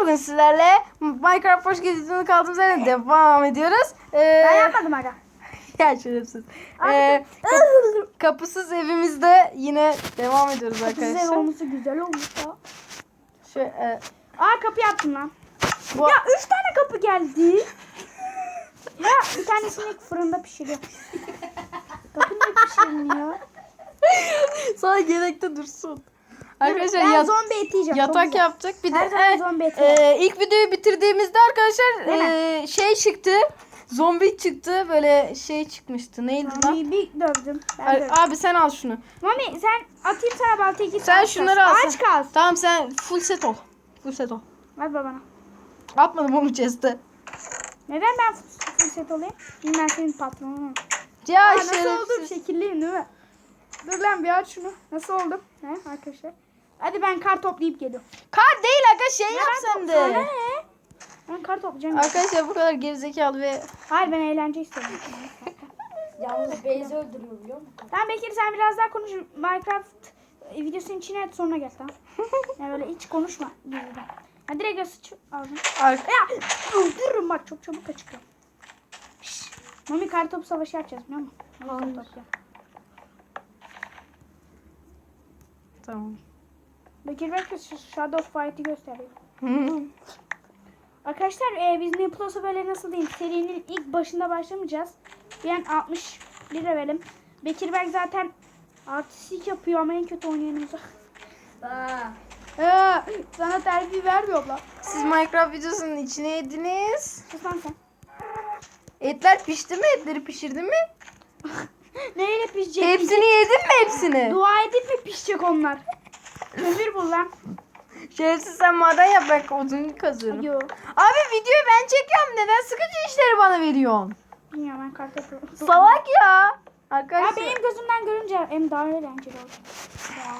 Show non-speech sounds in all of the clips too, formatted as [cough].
bugün sizlerle Minecraft hoş geldiniz kaldığımız yerden devam ediyoruz. Ee, Ben yapmadım aga. [laughs] ya şerefsiz. Ee, kap- kapısız evimizde yine devam ediyoruz Güzel arkadaşlar. olması güzel olmuş ya. Şu, e, Aa kapı yaptım lan. bu, Ya üç tane kapı geldi. ya bir tanesini fırında pişiriyor. [laughs] kapı niye pişirmiyor? sana gerekte dursun. Arkadaşlar ben yat- zombi çok yatak yaptık. Bir de Her zaman e, zombi eti. e, ilk videoyu bitirdiğimizde arkadaşlar e, şey çıktı. Zombi çıktı. Böyle şey çıkmıştı. Neydi lan? Zombiyi bir dövdüm. Ben dövdüm. Abi sen al şunu. Mami sen atayım sana baltayı git. Sen şunları al. Aç kaz. Tamam sen full set ol. Full set ol. Ver babana. Atmadım onu chest'e. Neden ben full set olayım? Ben senin patronunum. Ya Aa, nasıl oldum? Şekilliyim değil mi? Dur lan bir aç şunu. Nasıl oldum? He arkadaşlar. Hadi ben kar toplayıp geliyorum. Kar değil aga şey yap Ben sen top- Sana de. ne? Ben kar toplayacağım. Arkadaşlar bu kadar gerizekalı ve Hayır ben eğlence istiyorum. [laughs] Yalnız Beyzi öldürüyor biliyor musun? tamam Bekir sen biraz daha konuş. Minecraft e, videosunun içine et sonra gel tamam. [laughs] yani böyle hiç konuşma. gizliden. Ha direkt göz sıç aldım. Ya öldürürüm bak çok çabuk. Şşş. Mami kartopu savaşı yapacağız biliyor musun? Mami kartopu ya. Tamam. Bekir belki şu Shadow Fight'ı gösteriyor. Arkadaşlar e, biz New Plus'a böyle nasıl diyeyim serinin ilk başında başlamayacağız. Ben 60 lira verelim. Bekir Berk zaten artistik yapıyor ama en kötü oynayanımız. Aa, Ee, sana terfi vermiyor lan. Siz Minecraft videosunun içine yediniz. Sus lan sen. Etler pişti mi? Etleri pişirdin mi? [laughs] Neyle pişecek? Hepsini yedin mi hepsini? Dua edip mi pişecek onlar? Kömür bul lan. Şerefsiz sen maden yap ben odun kazıyorum. Yo. Abi videoyu ben çekiyorum. Neden sıkıcı işleri bana veriyorsun? Bilmiyorum ben kart yapıyorum. Salak ya. Ya Arkadaşlar. benim gözümden görünce hem daha eğlenceli oldu. Za.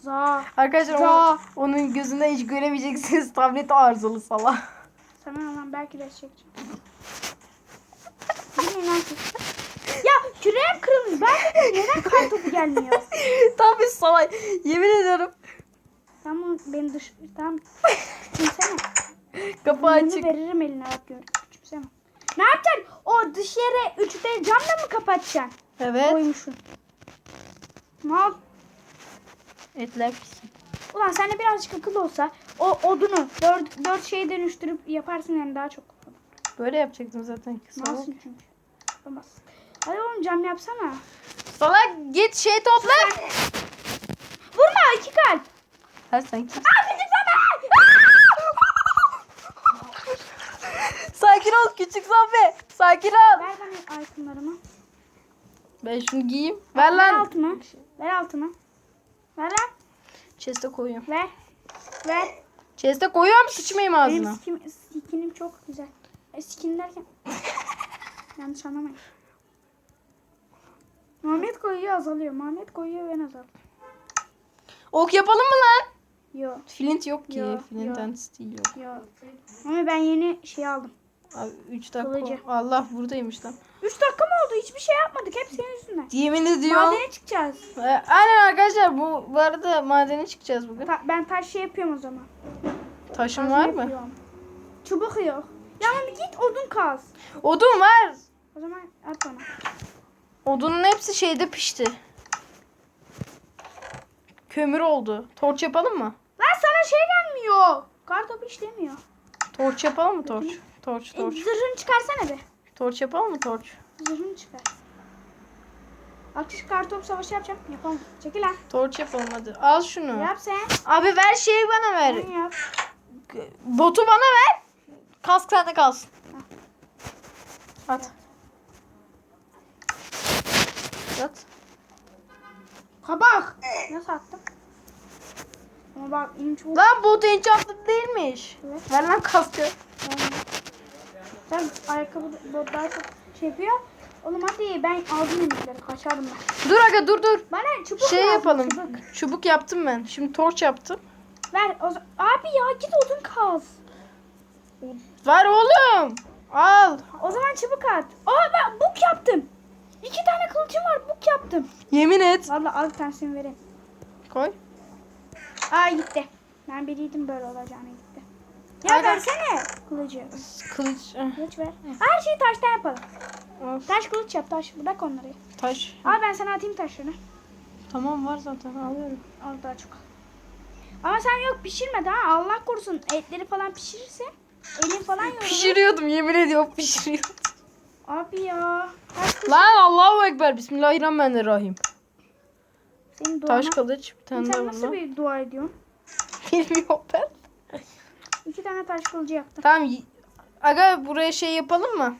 Za. Arkadaşlar Za. o- onun gözünden hiç göremeyeceksiniz. [laughs] Tablet arızalı salak. Sana lan belki de çekeceğim. Bilmiyorum lan küreğim kırılmış. Ben de neden kar topu gelmiyor? [laughs] Tam bir salak. Yemin ediyorum. Tamam beni dış... Tamam. Küçümseme. Bunu açık. veririm eline bak gör. Küçümseme. Ne yapacaksın? O dış yere üçte camla mı kapatacaksın? Evet. Koymuşsun. Mal. Etler pişsin. Ulan sende birazcık akıl olsa o odunu dört, dört şeye dönüştürüp yaparsın hem daha çok. Böyle yapacaktım zaten. Malsın çünkü. Yapamaz. Hadi oğlum cam yapsana. Salak git şey topla. Vurma iki kalp. Ha sen kim? Aa. [laughs] Sakin ol küçük zombi. Sakin ol. Ver bana itemlarımı. Ben şunu giyeyim. Ver Ver lan. altımı. Ver altımı. Ver lan. Chest'e koyuyorum. Ver. Ver. Chest'e koyuyorum sıçmayayım Benim ağzına. skin, skinim çok güzel. E, skin derken. [laughs] Yanlış anlamayın. Muhammed koyuyor azalıyor. Muhammed koyuyor ben azalıyor. Ok yapalım mı lan? Yo. Flint yok ki. Yok, Flint yok. and steel yok. Yo. Ama ben yeni şey aldım. Abi 3 dakika. Kılıcı. Allah buradaymış lan. 3 dakika mı oldu? Hiçbir şey yapmadık. Hep senin yüzünden. Yemin ediyorum. Madene çıkacağız. Ee, Aynen arkadaşlar bu, bu arada madene çıkacağız bugün. Ta- ben taş şey yapıyorum o zaman. Taşın var mı? yapıyorum. Çubuk yok. Ya bir git odun kaz. Odun var. O zaman at bana. Odunun hepsi şeyde pişti. Kömür oldu. Torç yapalım mı? Lan sana şey gelmiyor. Kartopu işlemiyor. Torç yapalım mı torç? Torç E, torç. zırhını çıkarsana be. Torç yapalım mı torç? Zırhını çıkar. Akış kartop savaşı yapacağım. Yapamam. Çekil lan. Torç yapalım hadi. Al şunu. Yap sen. Abi ver şeyi bana ver. Sen yap. Botu bana ver. Kask sende kalsın. At. At. Kabak. Nasıl attım? Ama bak benim çubuk. Lan bot enchantlı değilmiş. Evet. Ver lan kaskı. Sen ayakkabı botlar çok şey yapıyor. Oğlum hadi ben aldım yemekleri. Kaçardım ben. Dur aga dur dur. Bana çubuk Şey lazım, yapalım. Çubuk. Çubuk yaptım ben. Şimdi torç yaptım. Ver. O Abi ya git odun kaz. Ver oğlum. Al. O zaman çubuk at. Aa ben buk yaptım. İki tane kılıcım var buk yaptım. Yemin et. Valla al bir tanesini vereyim. Koy. Aa gitti. Ben biliyordum böyle olacağını gitti. Ya Aga. versene kılıcı. Kılıç. eh, Kılıç ver. Her şeyi taştan yapalım. Of, Taş kılıç yap taş. Bırak onları. taş. Al ben sana atayım taşlarını. Tamam var zaten alıyorum. Al daha çok al. Ama sen yok pişirme daha. Allah korusun etleri falan pişirirse elin falan yorulur. Pişiriyordum yemin ediyorum pişiriyordum. Abi ya. Kılıç. Lan Allahu Ekber Bismillahirrahmanirrahim. Senin duana. Taş kılıç bir tane daha nasıl bir dua ediyorsun? [laughs] Bilmiyorum ben. İki tane taş kılıcı yaptım. Tamam. Aga buraya şey yapalım mı?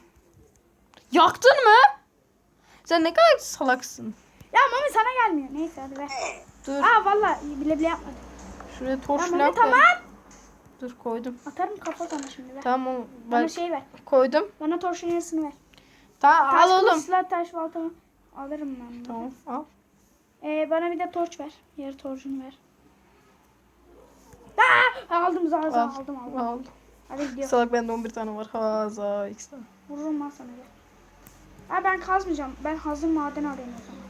Yaktın mı? Sen ne kadar salaksın. Ya Mami sana gelmiyor. Neyse hadi ver. Dur. Aa valla bile bile yapmadım. Şuraya torç Ya Mami tamam. Dur koydum. Atarım kafa sana şimdi ver. Tamam Bana ben şey ver. koydum. Bana torşun yarısını ver. Tamam Taş al oğlum. kılıçla taş baltamı alırım ben. bunu. Tamam al. Ee, bana bir de torç ver. Yarı torcunu ver. Aa, aldım zaten Al. aldım aldım. Al. Hadi gidiyor. Salak bende 11 tane var. Ha za x tane. Vururum lan sana. Ha ben kazmayacağım. Ben hazır maden arayayım o zaman.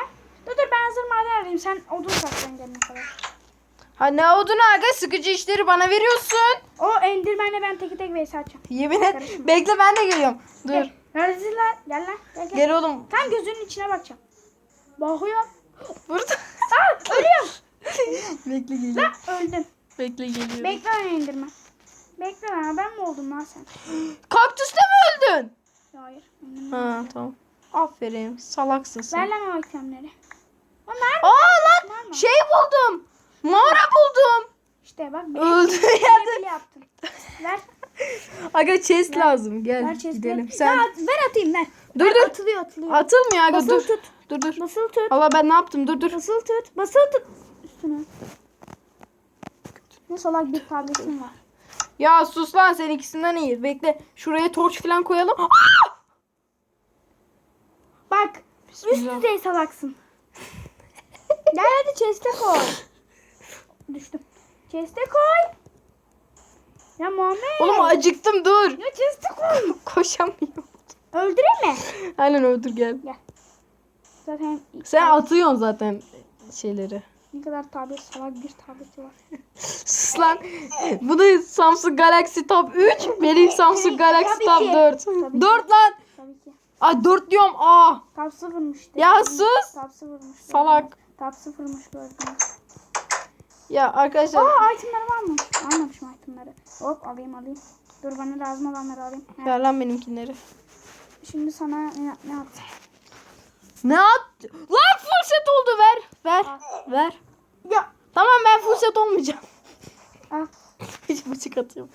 He? Dur dur ben hazır maden arayayım. Sen odun sak ben gelene kadar. Ha ne odunu aga sıkıcı işleri bana veriyorsun. O endirmenle ben teki tek vs atacağım. Yemin et. Karışma. Bekle ben de geliyorum. Dur. Gel. Neredesin lan? Gel lan. Gel gel. Gel oğlum. Tam gözünün içine bakacağım. Bakıyorum. Burada. Aa ölüyorum. [laughs] Bekle geliyorum. Lan öldüm. Bekle geliyorum. Bekle lan indirme. Bekle lan ben mi oldum lan sen? Kaktüste mi öldün? Hayır. Ha tamam. Aferin. Salaksın sen. Ver lan o itemleri. Onlar Aa lan şey buldum. Mağara buldum. işte bak. Bile yerde. yaptım. Ver. Aga chest lazım. Gel Ver chest'i. gidelim. Ya Sen at- ver atayım ver. dur Ver, dur. Atılıyor atılıyor. Atılmıyor aga Basılı dur. tut. Dur dur. Basılı tut. Allah ben ne yaptım? Dur dur. Basılı tut. Basılı tut. Üstüne. Ne salak bir tabletin var. Ya sus lan sen ikisinden iyi. Bekle. Şuraya torç falan koyalım. Aa! Bak. Üst Bismillah. düzey salaksın. Gel hadi chest'e koy. Düştüm. Chest'e koy. Ya Muhammed. Oğlum acıktım dur. Ya chest'e koy. [laughs] Koşamıyorum. Öldüreyim mi? Aynen öldür gel. Zaten Sen atıyorsun zaten şeyleri. ne kadar tablet salak bir tableti var. [laughs] Sus lan. Bu da Samsung Galaxy Tab 3. Benim Samsung Galaxy Tab ki. 4. Tabii 4 lan. Tabii ki. Ay 4 diyorum. Aa. Tab sıfırmış. dedim. Ya sus. Tab sıfırmış. Salak. Tab sıfırmış gördüm. Ya arkadaşlar. Aa itemleri var mı? Almamışım itemleri. Hop alayım alayım. Dur bana lazım olanları alayım. Ver lan benimkileri. Şimdi sana ne, ne atayım? Ne at? Lan set oldu ver. Ver. Ver. Ya. Tamam ben set olmayacağım. Al. [laughs] Hiç bıçak atıyorum.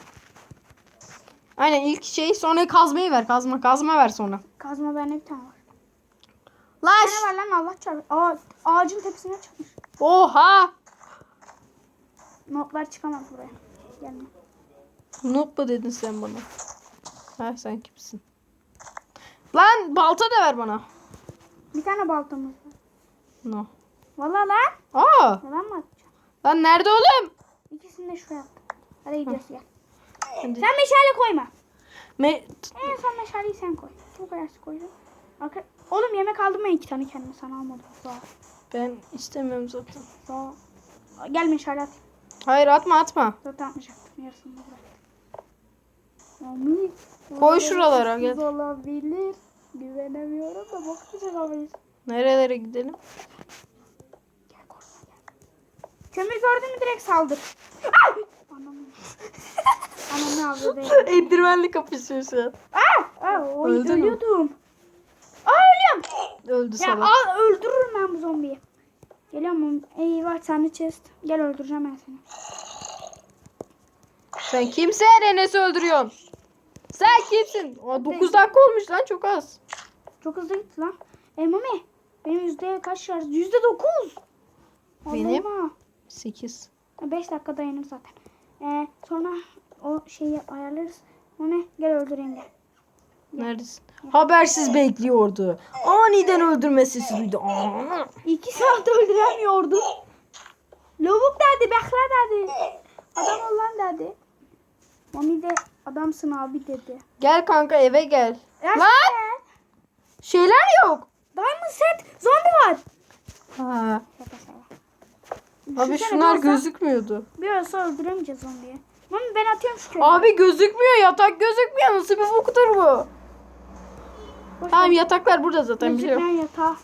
Aynen ilk şey sonra kazmayı ver. Kazma kazma ver sonra. Kazma bende bir tane var. Lan tane var lan Allah çarpı. Aa ağacın tepesine çıkmış. Oha. Notlar çıkamaz buraya. Gelme. Noob mu dedin sen bana? Ha sen kimsin? Lan balta da ver bana. Bir tane baltamız var. No. Valla lan. Aa. Yalan mı atacağım? Lan nerede oğlum? İkisini de şuraya attım. Hadi gidiyoruz gel. Hadi. Sen meşale koyma. Me En son meşaleyi sen koy. Bu kadar koydum. Arka... Oğlum yemek aldım ben iki tane kendime sana almadım. Sağ ben istemiyorum zaten. Sağ. Gel meşale atayım. Hayır atma atma. Zaten atmayacaktım. Yarısını bıraktım. Koy şuralara, gel. Olabilir. Güvenemiyorum da güzel olabilir. Nerelere gidelim? Gel korkma gel. Kömür gördün mü direkt saldır. Ay! Anamı. Anamı avladı. [laughs] Endirmenle kapışıyor şu an. Aa! Aa, oy, Öldün mü? ölüyordum. Aa ölüyorum. Öldü Ya salak. al öldürürüm ben bu zombiyi. Geliyorum. Eyvah tane chest. Gel öldüreceğim ben seni. Sen kimsin? Enes'i öldürüyorsun. Sen kimsin? Aa, 9 dakika olmuş lan çok az. Çok hızlı gitti lan. E Mami. Benim yüzde kaç şarj? Yüzde dokuz. Benim? Allah'ım 8. ha. Beş dakika dayanır zaten. Ee, sonra o şeyi ayarlarız. Mami gel öldüreyim gel. Neredesin? Habersiz bekliyordu. Aniden öldürme sesi duydu. Aa. İki saat öldüremiyordu. Lavuk dedi, bekle dedi. Adam ol lan dedi. Mami de adamsın abi dedi. Gel kanka eve gel. Lan! Şeyler yok. Diamond set zombi var. Ha. Abi Düşünsene, şunlar bir olsa- gözükmüyordu. Bir olsa öldüremeyeceğiz zombiyi. Mami ben atıyorum şu köyü. Abi gözükmüyor yatak gözükmüyor. Nasıl bir boktur bu? Boş Tamam ver. yataklar burada zaten biliyorum. Gözükmeyen yatağı.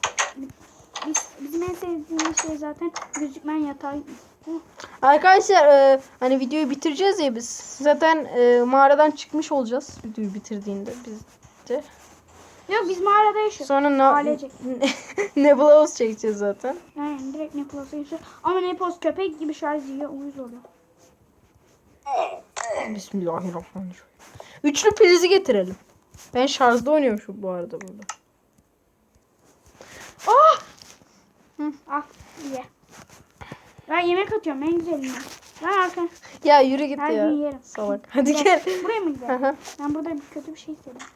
Biz, bizim en sevdiğimiz şey zaten gözükmeyen yatağı. Arkadaşlar e, hani videoyu bitireceğiz ya biz. Zaten e, mağaradan çıkmış olacağız videoyu bitirdiğinde biz de. Yok biz mağarada yaşıyoruz. Sonra ne Ailecek. [laughs] Nebula House çekeceğiz zaten. Aynen direkt Nepal'a yaşıyoruz. Ama Nepal köpek gibi şarj yiyor. Uyuz oluyor. Bismillahirrahmanirrahim. Üçlü prizi getirelim. Ben şarjda oynuyorum şu bu arada burada. Ah! Al ye. Ben yemek atıyorum en güzelinden. Ben arka. Ya yürü git Her ya. gün yerim. Salak. Hadi gel. Buraya mı Hı gidelim? hı. ben burada bir kötü bir şey hissediyorum.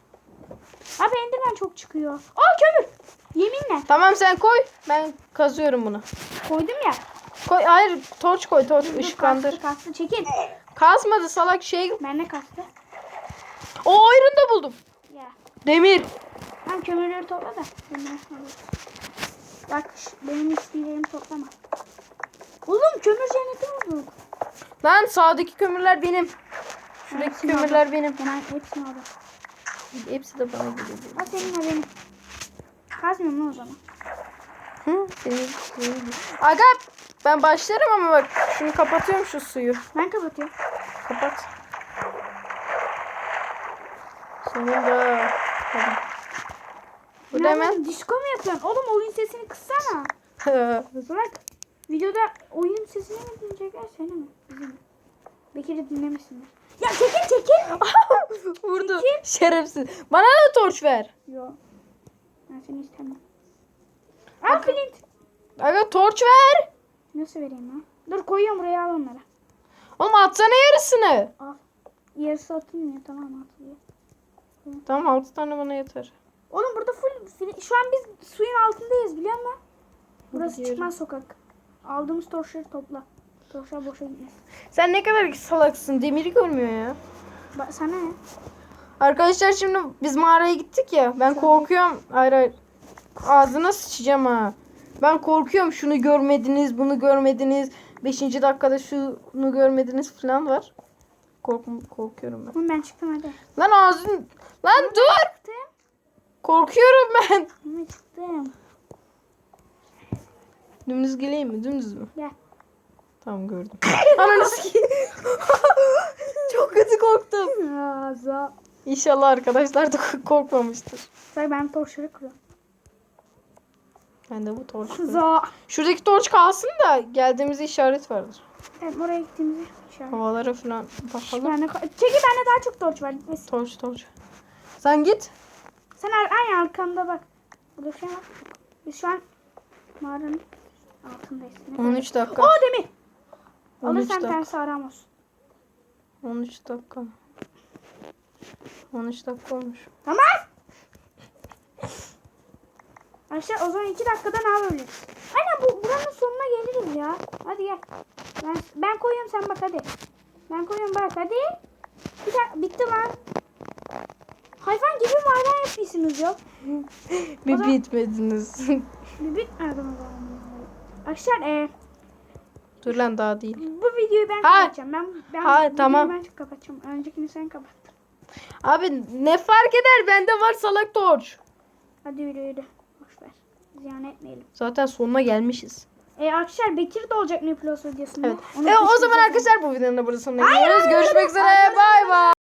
Abi Enderman çok çıkıyor. Aa kömür. Yeminle. tamam sen koy. Ben kazıyorum bunu. Koydum ya. Koy hayır torç koy torç Dur, ışıklandır. Kastı kastı çekil. Kazmadı salak şey. Ben ne kastı? O ayrını da buldum. Demir. Tamam kömürleri topla da. Bak benim içkilerimi toplama. Oğlum kömür cenneti bulduk. Lan sağdaki kömürler benim. Şuradaki Hepsini kömürler benim. Ben hepsini aldım. Hepsi de bana geliyor. Ha senin o benim. Kazmıyorum lan o zaman. Hı, senin, senin. Aga ben başlarım ama bak şunu kapatıyorum şu suyu. Ben kapatıyorum. Kapat. Sonunda. Hadi. Bu da hemen. Disko mu yapıyorsun? Oğlum oyun sesini kıssana. [laughs] Bırak. Videoda oyun sesini mi dinleyecekler seni mi? Bizi mi? Bekir'i dinlemişsindir. Ya çekil çekil. [laughs] Vurdu. Şerefsiz. Bana da torç ver. Yo. Ben seni istemiyorum. Al Flint. Aga torç ver. Nasıl vereyim lan? Dur koyuyorum buraya al onları. Oğlum atsana yarısını. Al. Yarısı atılmıyor tamam atılıyor. Tamam 6 tane bana yeter. Oğlum burada full. Şu an biz suyun altındayız biliyor musun? Burası Biliyorum. çıkmaz sokak. Aldığımız torçları topla. Torçlar boşa gitmesin. Sen ne kadar salaksın. Demiri görmüyor ya. Ba- sana ne? Arkadaşlar şimdi biz mağaraya gittik ya. Ben korkuyorum. Hayır hayır. Ağzına sıçacağım ha. Ben korkuyorum şunu görmediniz, bunu görmediniz. Beşinci dakikada şunu görmediniz falan var. Kork korkuyorum ben. Ben çıktım hadi. Lan ağzın... Lan dur! Çıktım. Korkuyorum ben. Ama çıktım. Dümdüz geleyim mi? Dümdüz mü? Gel. Tamam gördüm. [laughs] Ananı sikeyim. [laughs] Çok kötü korktum. Za. İnşallah arkadaşlar da [laughs] korkmamıştır. Say ben torçları kırıyorum. Ben de bu torç. Za. Şuradaki torç kalsın da geldiğimizde işaret vardır. Evet oraya gittiğimizde şey. Havalara falan bakalım. Ben de Çeki bende daha çok torç var. Gitmesin. Torç torç. Sen git. Sen aynı arkamda bak. Burada şey var. Biz şu an mağaranın altındayız. Ne kadar- 13 dakika. Oo demir. 13 Alırsan dakika. tersi aram olsun. 13 dakika. 13 dakika olmuş. Tamam. Arkadaşlar o zaman 2 dakikada ne yapabiliriz? Aynen bu buranın sonuna geliriz ya. Hadi gel. Ben ben koyuyorum sen bak hadi. Ben koyuyorum bak hadi. Bir dakika bitti lan. Hayvan gibi maden yapıyorsunuz ya. Bir zaman- bitmediniz. [laughs] Bir bitmedi o zaman. Arkadaşlar e, Dur lan daha değil. bu videoyu ben Ha. kapatacağım. Ben, ben Ha, bu videoyu tamam. ben kapatacağım. Öncekini sen kapat. Abi ne fark eder? Bende var salak torç. Hadi yürü yürü. Boş ver. Ziyan etmeyelim. Zaten sonuna gelmişiz. E, arkadaşlar Bekir de olacak Plus videosunda. Evet. Onu E, o düşüneceğiz. zaman arkadaşlar bu videonun da burada sonuna geliyoruz. Görüşmek üzere. Bay bay.